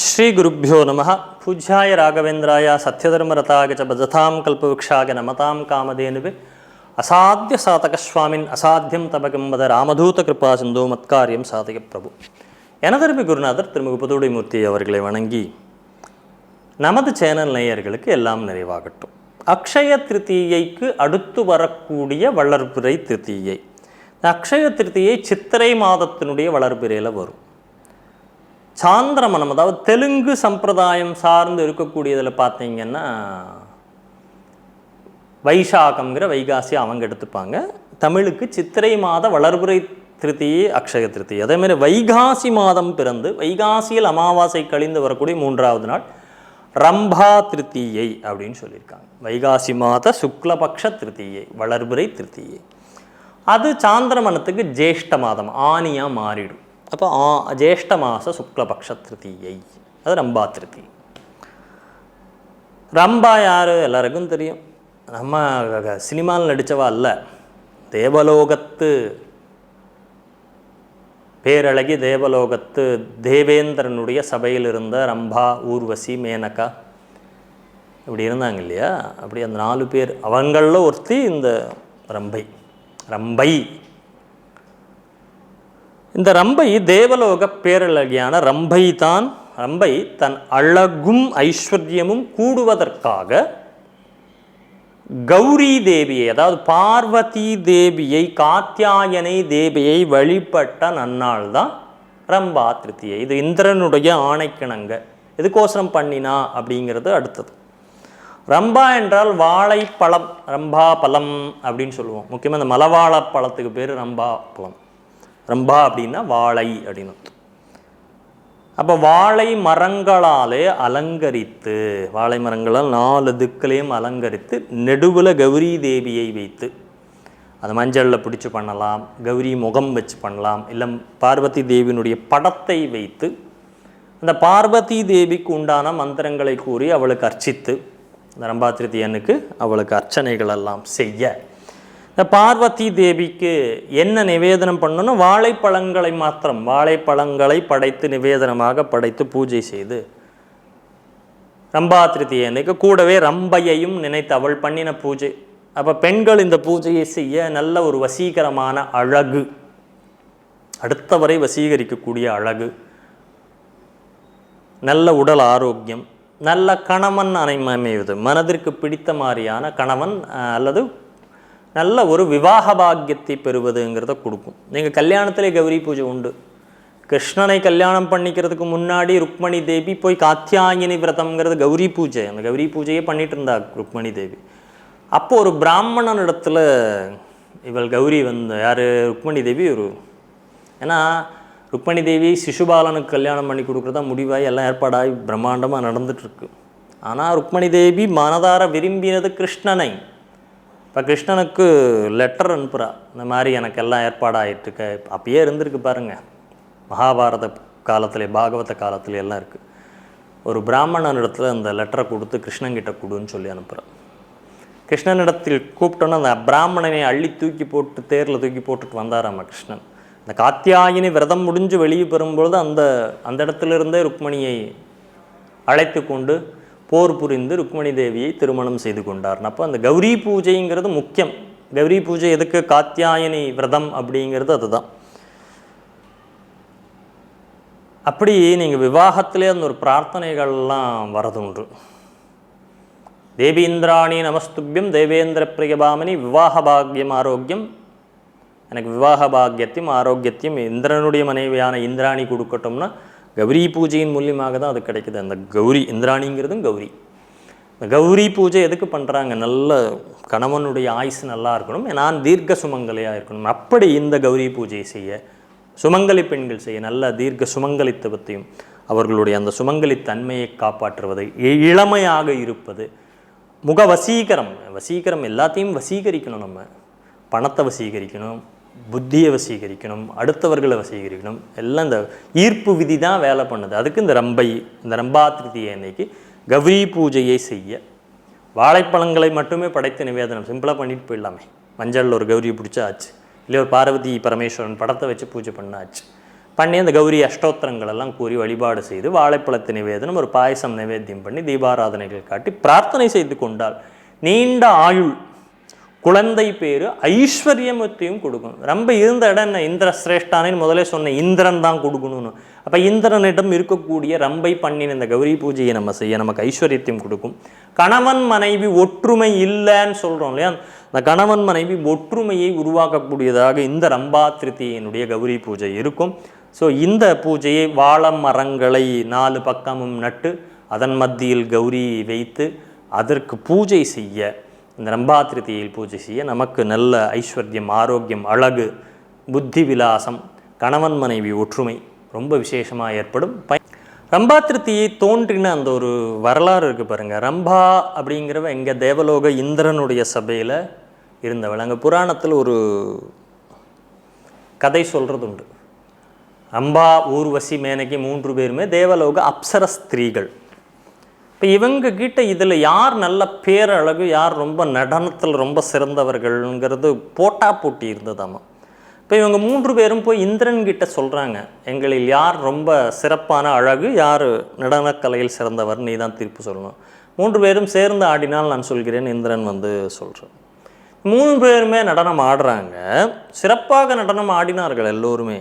ஸ்ரீகுருப்போ நம. பூஜ்யாய ராகவேந்திராய சத்யதர்மரதாய பஜதாம் கல்பவృక్షாக நமதாம் காமதேனுவே அசாத்திய சாதகஸ்வாமின் அசாத்தியம் தபகம்பத ராமதூத கிருபா சிந்தோ மத்காரியம் சாதக பிரபு எனதருமை குருநாதர் திருமுக புதுடைமூர்த்தி அவர்களை வணங்கி நமது சேனல் நேயர்களுக்கு எல்லாம் நிறைவாகட்டும். அக்ஷய திருத்தீயைக்கு அடுத்து வரக்கூடிய வளர்பிறை திருத்தீயை. அக்ஷய திருத்தியை சித்திரை மாதத்தினுடைய வளர்பிறையில் வரும். சாந்திரமனம் அதாவது தெலுங்கு சம்பிரதாயம் சார்ந்து இருக்கக்கூடியதில் பார்த்தீங்கன்னா வைசாகம்ங்கிற வைகாசி அவங்க எடுத்துப்பாங்க. தமிழுக்கு சித்திரை மாத வளர்புரை திருத்தியே அக்ஷய திருத்தி. அதேமாதிரி வைகாசி மாதம் பிறந்து வைகாசியில் அமாவாசை கழிந்து வரக்கூடிய மூன்றாவது நாள் ரம்பா திருத்தியை அப்படின்னு சொல்லியிருக்காங்க. வைகாசி மாத சுக்லபக்ஷ திருத்தியை வளர்புரை திருத்தியை. அது சாந்திரமனத்துக்கு ஜேஷ்ட மாதம் ஆனியாக மாறிடும். அப்போ ஆ ஜேஷ்ட மாத சுக்லபக்ஷ திருத்தீயை அது ரம்பா திருத்தி ரம்பா யார் எல்லாருக்கும் தெரியும் நம்ம சினிமாவில் நடித்தவா அல்ல தேவலோகத்து பேரழகி தேவலோகத்து தேவேந்திரனுடைய சபையில் இருந்த ரம்பா ஊர்வசி மேனகா இப்படி இருந்தாங்க இல்லையா அப்படி அந்த நாலு பேர் அவங்களில் ஒருத்தி இந்த ரம்பை ரம்பை இந்த ரம்பை தேவலோக பேரழகியான ரம்பை தான். ரம்பை தன் அழகும் ஐஸ்வர்யமும் கூடுவதற்காக கௌரி தேவியை அதாவது பார்வதி தேவியை காத்தியாயனை தேவியை வழிபட்ட நன்னாள் தான் ரம்பா திருத்தியை. இது இந்திரனுடைய ஆணைக்கிணங்க. எதுக்கோசரம் பண்ணினா அப்படிங்கிறது அடுத்தது. ரம்பா என்றால் வாழைப்பழம் ரம்பா பழம் அப்படின்னு சொல்லுவோம். முக்கியமாக இந்த மலவாழ பழத்துக்கு பேர் ரம்பா பழம். ரம்பா அப்படின்னா வாழை அப்படின்னு அப்போ வாழை மரங்களாலே அலங்கரித்து வாழை மரங்களால் நாலு திக்களையும் அலங்கரித்து நெடுவில் கௌரி தேவியை வைத்து அது மஞ்சளில் பிடிச்சி பண்ணலாம் கௌரி முகம் வச்சு பண்ணலாம் இல்லை பார்வதி தேவியினுடைய படத்தை வைத்து அந்த பார்வதி தேவிக்கு உண்டான மந்திரங்களை கூறி அவளுக்கு அர்ச்சித்து இந்த ரம்பாத்திருத்தியனுக்கு அவளுக்கு அர்ச்சனைகள் எல்லாம் செய்ய இந்த பார்வதி தேவிக்கு என்ன நிவேதனம் பண்ணணும்? வாழைப்பழங்களை மாத்திரம். வாழைப்பழங்களை படைத்து நிவேதனமாக படைத்து பூஜை செய்து. ரம்பா திருத்தியை அன்னைக்கு கூடவே ரம்பையையும் நினைத்து அவள் பண்ணின பூஜை. அப்போ பெண்கள் இந்த பூஜையை செய்ய நல்ல ஒரு வசீகரமான அழகு. அடுத்தவரை வசீகரிக்கக்கூடிய அழகு. நல்ல உடல் ஆரோக்கியம். நல்ல கணவன் அமைவது. மனதிற்கு பிடித்த மாதிரியான கணவன் அல்லது நல்ல ஒரு விவாக பாக்கியத்தை பெறுவதுங்கிறத கொடுக்கும். நீங்கள் கல்யாணத்திலே கௌரி பூஜை உண்டு. கிருஷ்ணனை கல்யாணம் பண்ணிக்கிறதுக்கு முன்னாடி ருக்மணி தேவி போய் காத்தியாயினி விரதம்ங்கிறது கௌரி பூஜை. அந்த கௌரி பூஜையே பண்ணிட்டு இருந்தா ருக்மணி தேவி. அப்போது ஒரு பிராமணன் இடத்துல இவள் கௌரி வந்து யார்? ருக்மணி தேவி ஒரு ஏன்னா ருக்மணி தேவி சிசுபாலனுக்கு கல்யாணம் பண்ணி கொடுக்குறதா முடிவாகி எல்லாம் ஏற்பாடாகி பிரம்மாண்டமாக நடந்துட்டுருக்கு ஆனால் ருக்மணி தேவி மனதார விரும்பினது கிருஷ்ணனை. இப்போ கிருஷ்ணனுக்கு லெட்டர் அனுப்புகிறா இந்த மாதிரி எனக்கு எல்லாம் ஏற்பாடாகிட்டுருக்க அப்பயே இருந்திருக்கு பாருங்கள் மகாபாரத காலத்திலே பாகவத காலத்துல எல்லாம் இருக்குது ஒரு பிராமணன் இடத்துல அந்த லெட்டரை கொடுத்து கிருஷ்ணன்கிட்ட கொடுன்னு சொல்லி அனுப்புகிறான் கிருஷ்ணனிடத்தில் கூப்பிட்டோன்னா அந்த பிராமணனை அள்ளி தூக்கி போட்டு தேரில் தூக்கி போட்டுட்டு வந்தாராம கிருஷ்ணன். அந்த காத்தியாயினி விரதம் முடிஞ்சு வெளியே பெறும்பொழுது அந்த அந்த இடத்துல இருந்தே ருக்மணியை அழைத்து கொண்டு போர் புரிந்து ருக்மணி தேவியை திருமணம் செய்து கொண்டார். அப்போ அந்த கௌரி பூஜைங்கிறது முக்கியம். கௌரி பூஜை எதுக்கு? காத்தியாயனி விரதம் அப்படிங்கிறது அதுதான். அப்படி நீங்கள் விவாகத்திலே அந்த ஒரு பிரார்த்தனைகள்லாம் வரதுண்டு. தேவீந்திராணி நமஸ்துபியம் தேவேந்திர பிரியபாமணி விவாக பாக்கியம் ஆரோக்கியம். எனக்கு விவாக பாக்கியத்தையும் ஆரோக்கியத்தையும் இந்திரனுடைய மனைவியான இந்திராணி கொடுக்கட்டும்னா கௌரி பூஜையின் மூலியமாக தான் அது கிடைக்குது. அந்த கௌரி இந்திராணிங்கிறதும் கௌரி. இந்த கௌரி பூஜை எதுக்கு பண்ணுறாங்க நல்ல கணவனுடைய ஆயுசு நல்லா இருக்கணும். நான் தீர்க்க சுமங்கலியாக இருக்கணும். அப்படி இந்த கௌரி பூஜையை செய்ய சுமங்கலி பெண்கள் செய்ய நல்ல தீர்க்க சுமங்கலித்துவத்தையும் அவர்களுடைய அந்த சுமங்கலி தன்மையை காப்பாற்றுவது இளமையாக இருப்பது முக வசீகரம் வசீகரம் எல்லாத்தையும் வசீகரிக்கணும் நம்ம. பணத்தை வசீகரிக்கணும். புத்தியை வசீகரிக்கணும் அடுத்தவர்களை வசீகரிக்கணும். எல்லாம் இந்த ஈர்ப்பு விதி தான் வேலை பண்ணுது. அதுக்கு இந்த ரம்பை இந்த ரம்பா அன்னைக்கு கௌரி பூஜையை செய்ய வாழைப்பழங்களை மட்டுமே படைத்து நிவேதனம் சிம்பிளாக பண்ணிட்டு போயிடலாமே. மஞ்சளில் ஒரு கௌரியை பிடிச்சா ஆச்சு இல்லை ஒரு பார்வதி பரமேஸ்வரன் படத்தை வச்சு பூஜை பண்ணாச்சு. பண்ணி அந்த கௌரி அஷ்டோத்திரங்கள் எல்லாம் கூறி வழிபாடு செய்து வாழைப்பழத்து நிவேதனம் ஒரு பாயசம் நிவேத்தியம் பண்ணி தீபாராதனைகள் காட்டி பிரார்த்தனை செய்து கொண்டால் நீண்ட ஆயுள் குழந்தை பேர் ஐஸ்வர்யமத்தையும் கொடுக்கும் ரொம்ப இருந்த இடம் என்ன? இந்திர சிரேஷ்டானேன்னு முதலே சொன்ன இந்திரன் தான் கொடுக்கணும்னு. அப்போ இந்திரனிடம் இருக்கக்கூடிய ரம்பை பண்ணின இந்த கௌரி பூஜையை நம்ம செய்ய நமக்கு ஐஸ்வர்யத்தையும் கொடுக்கும். கணவன் மனைவி ஒற்றுமை இல்லைன்னு சொல்கிறோம் இல்லையா? அந்த கணவன் மனைவி ஒற்றுமையை உருவாக்கக்கூடியதாக இந்த ரம்பா திருத்தியினுடைய கௌரி பூஜை இருக்கும். ஸோ இந்த பூஜையை வாழ மரங்களை நாலு பக்கமும் நட்டு அதன் மத்தியில் கௌரி வைத்து அதற்கு பூஜை செய்ய இந்த ரம்பாதிருத்தியில் பூஜை செய்ய நமக்கு நல்ல ஐஸ்வர்யம் ஆரோக்கியம் அழகு புத்தி விலாசம் கணவன் மனைவி ஒற்றுமை ரொம்ப விசேஷமாக ஏற்படும். பய ரம்பாத்திருத்தியை தோன்றின அந்த ஒரு வரலாறு இருக்குது பாருங்கள் ரம்பா அப்படிங்கிறவ எங்கள் தேவலோக இந்திரனுடைய சபையில் இருந்தவள். அங்கே புராணத்தில் ஒரு கதை சொல்கிறது உண்டு. ரம்பா ஊர்வசி மேனகி மூன்று பேருமே தேவலோக அப்சர ஸ்திரீகள் இப்போ இவங்க கிட்ட இதில் யார் நல்ல பேரழகு யார் ரொம்ப நடனத்தில் ரொம்ப சிறந்தவர்கள்ங்கிறது போட்டா போட்டி இருந்ததாமா? இப்போ இவங்க மூன்று பேரும் போய் இந்திரன் கிட்ட சொல்கிறாங்க எங்களில் யார் ரொம்ப சிறப்பான அழகு யார் நடனக்கலையில் சிறந்தவர்? நீ தான் தீர்ப்பு சொல்லணும். மூன்று பேரும் சேர்ந்து ஆடினால் நான் சொல்கிறேன் இந்திரன் வந்து சொல்கிறேன் மூணு பேருமே நடனம் ஆடுறாங்க. சிறப்பாக நடனம் ஆடினார்கள் எல்லோருமே.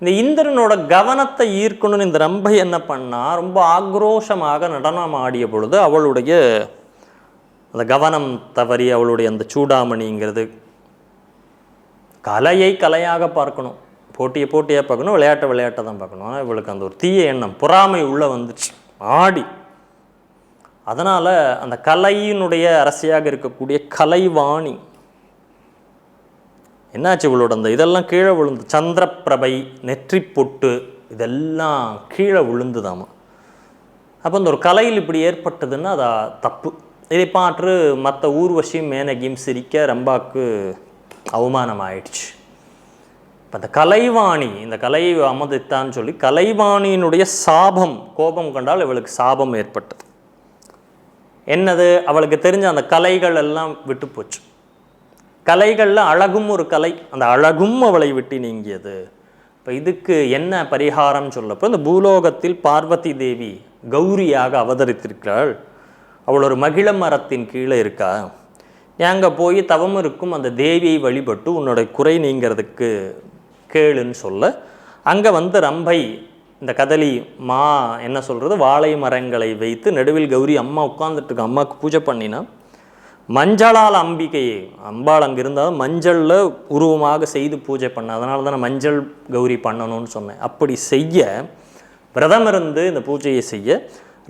இந்த இந்திரனோட கவனத்தை ஈர்க்கணும்னு இந்த ரம்பை என்ன பண்ணால் ரொம்ப ஆக்ரோஷமாக நடனம் ஆடிய பொழுது அவளுடைய அந்த கவனம் தவறி அவளுடைய அந்த சூடாமணிங்கிறது கலையை கலையாக பார்க்கணும். போட்டியை போட்டியாக பார்க்கணும் விளையாட்டை விளையாட்டை தான் பார்க்கணும். ஆனால் இவளுக்கு அந்த ஒரு தீய எண்ணம் பொறாமை உள்ளே வந்துச்சு. ஆடி. அதனால் அந்த கலையினுடைய அரசியாக இருக்கக்கூடிய கலைவாணி என்னாச்சு இவளோட அந்த இதெல்லாம் கீழே விழுந்து சந்திரப்பிரபை நெற்றி பொட்டு இதெல்லாம் கீழே விழுந்துதாமா. அப்போ இந்த ஒரு கலையில் இப்படி ஏற்பட்டதுன்னா அது தப்பு. இதை பாற்று மற்ற ஊர்வசியும் மேனகியும் சிரிக்க ரம்பாக்கு அவமானம் ஆயிடுச்சு இப்போ அந்த கலைவாணி இந்த கலை அமதித்தான்னு சொல்லி கலைவாணியினுடைய சாபம் கோபம் கண்டால் இவளுக்கு சாபம் ஏற்பட்டது. என்னது? அவளுக்கு தெரிஞ்ச அந்த கலைகள் எல்லாம் விட்டு போச்சு. கலைகளில் அழகும் ஒரு கலை. அந்த அழகும் அவளை விட்டு நீங்கியது. இப்போ இதுக்கு என்ன பரிகாரம் சொல்லப்போ இந்த பூலோகத்தில் பார்வதி தேவி கௌரியாக அவதரித்திருக்கிறாள். அவள் ஒரு மகிழ மரத்தின் கீழே இருக்கா? அங்கே போய் தவம் இருக்கும் அந்த தேவியை வழிபட்டு உன்னோட குறை நீங்கிறதுக்கு கேளுன்னு சொல்ல அங்கே வந்து ரம்பை இந்த கதலி மா என்ன சொல்கிறது வாழை மரங்களை வைத்து நடுவில் கௌரி அம்மா உட்காந்துட்டு இருக்க? அம்மாவுக்கு பூஜை பண்ணினா? மஞ்சளால் அம்பிகை அம்பாள் அங்கே இருந்தாலும் மஞ்சளில் உருவமாக செய்து பூஜை பண்ண அதனால தான் நான் மஞ்சள் கௌரி பண்ணணும்னு சொன்னேன். அப்படி செய்ய விரதம் இருந்து இந்த பூஜையை செய்ய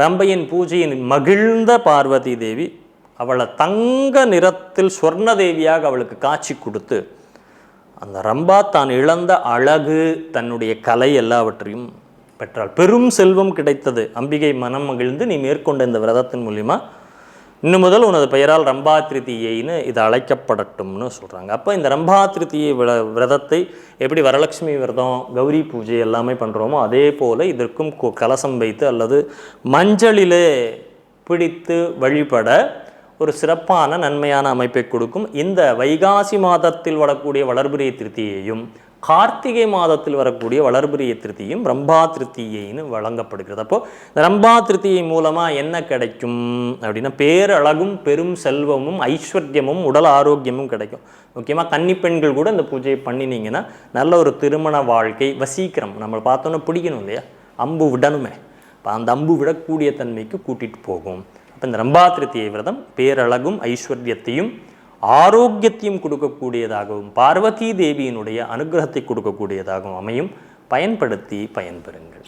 ரம்பையின் பூஜையின் மகிழ்ந்த பார்வதி தேவி அவளை தங்க நிறத்தில் சொர்ண தேவியாக அவளுக்கு காட்சி கொடுத்து அந்த ரம்பா தான் இழந்த அழகு தன்னுடைய கலை எல்லாவற்றையும் பெற்றாள். பெரும் செல்வம் கிடைத்தது. அம்பிகை மனம் மகிழ்ந்து நீ மேற்கொண்ட இந்த விரதத்தின் மூலிமா இன்னும் முதல் உனது பெயரால் ரம்பா திருத்தியைன்னு இது அழைக்கப்படட்டும்னு சொல்கிறாங்க அப்போ இந்த ரம்பா திருத்தியை விர விரதத்தை எப்படி வரலட்சுமி விரதம் கௌரி பூஜை எல்லாமே பண்ணுறோமோ அதே போல் இதற்கும் கு- கலசம் வைத்து அல்லது மஞ்சளிலே பிடித்து வழிபட ஒரு சிறப்பான நன்மையான அமைப்பை கொடுக்கும் இந்த வைகாசி மாதத்தில் வரக்கூடிய வளர்பிரிய திருத்தியையும் கார்த்திகை மாதத்தில் வரக்கூடிய வளர்பிரிய திருத்தியும் ரம்பா திருத்தியைன்னு வழங்கப்படுகிறது. அப்போ இந்த ரம்பா திருத்தியை மூலமாக என்ன கிடைக்கும் அப்படின்னா பேரழகும் பெரும் செல்வமும் ஐஸ்வர்யமும் உடல் ஆரோக்கியமும் கிடைக்கும். முக்கியமாக கன்னி பெண்கள் கூட இந்த பூஜையை பண்ணினீங்கன்னா நல்ல ஒரு திருமண வாழ்க்கை வசீக்கிரம். நம்ம பார்த்தோன்னா பிடிக்கணும் இல்லையா? அம்பு விடணுமே. இப்போ அந்த அம்பு விடக்கூடிய தன்மைக்கு கூட்டிகிட்டு போகும். அப்போ இந்த ரம்பா திருத்தியை விரதம் பேரழகும் ஐஸ்வர்யத்தையும் ஆரோக்கியத்தையும் கொடுக்கக்கூடியதாகவும் பார்வதி தேவியினுடைய அனுகிரகத்தை கொடுக்கக்கூடியதாகவும் அமையும். பயன்படுத்தி பயன்பெறுங்கள்.